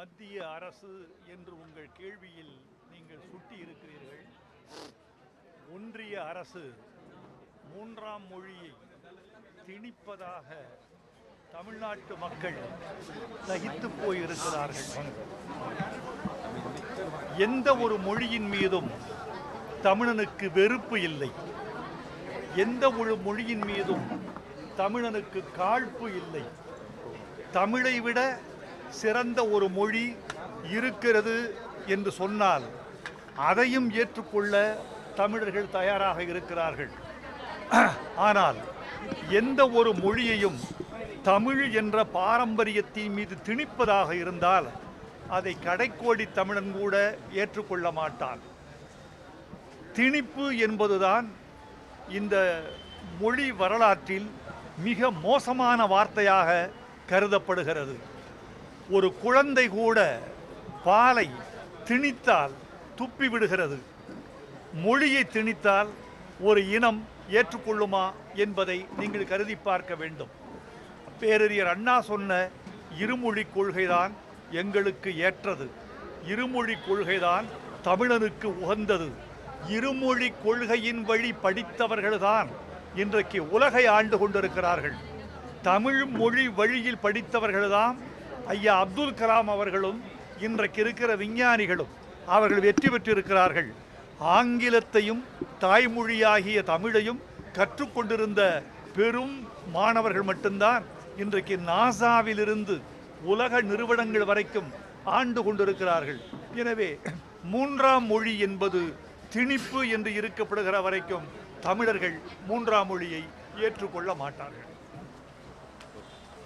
மத்திய அரசு என்று உங்கள் கேள்வியில் நீங்கள் சுட்டி இருக்கிறீர்கள் ஒன்றிய அரசு மூன்றாம் மொழியை திணிப்பதாக தமிழ்நாட்டு மக்கள் சகித்து போயிருக்கிறார்கள். எந்த ஒரு மொழியின் மீதும் தமிழனுக்கு வெறுப்பு இல்லை. எந்த ஒரு மொழியின் மீதும் தமிழனுக்கு காழ்ப்பு இல்லை. தமிழை விட சிறந்த ஒரு மொழி இருக்கிறது என்று சொன்னால் அதையும் ஏற்றுக்கொள்ள தமிழர்கள் தயாராக இருக்கிறார்கள். ஆனால் எந்த ஒரு மொழியையும் தமிழ் என்ற பாரம்பரியத்தின் மீது திணிப்பதாக இருந்தால் அதை கடைக்கோடி தமிழன் கூட ஏற்றுக்கொள்ள மாட்டான். திணிப்பு என்பதுதான் இந்த மொழி வரலாற்றில் மிக மோசமான வார்த்தையாக கருதப்படுகிறது. ஒரு குழந்தை கூட பாலை திணித்தால் துப்பி விடுகிறது. மொழியை திணித்தால் ஒரு இனம் ஏற்றுக்கொள்ளுமா என்பதை நீங்கள் கருதி பார்க்க வேண்டும். பேரறிஞர் அண்ணா சொன்ன இருமொழி கொள்கைதான் எங்களுக்கு ஏற்றது. இருமொழி கொள்கைதான் தமிழனுக்கு உகந்தது. இருமொழி கொள்கையின் வழி படித்தவர்கள்தான் இன்றைக்கு உலகை ஆண்டு கொண்டிருக்கிறார்கள். தமிழ் மொழி வழியில் படித்தவர்கள்தான் ஐயா அப்துல் கலாம் அவர்களும் இன்றைக்கு இருக்கிற விஞ்ஞானிகளும் அவர்கள் வெற்றி பெற்றிருக்கிறார்கள். ஆங்கிலத்தையும் தாய்மொழியாகிய தமிழையும் கற்றுக்கொண்டிருந்த பெரும் மாணவர்கள் மட்டும்தான் இன்றைக்கு நாசாவிலிருந்து உலக நிறுவனங்கள் வரைக்கும் ஆண்டு கொண்டிருக்கிறார்கள். எனவே மூன்றாம் மொழி என்பது திணிப்பு என்று இருக்கப்படுகிற வரைக்கும் தமிழர்கள் மூன்றாம் மொழியை ஏற்றுக்கொள்ள மாட்டார்கள்.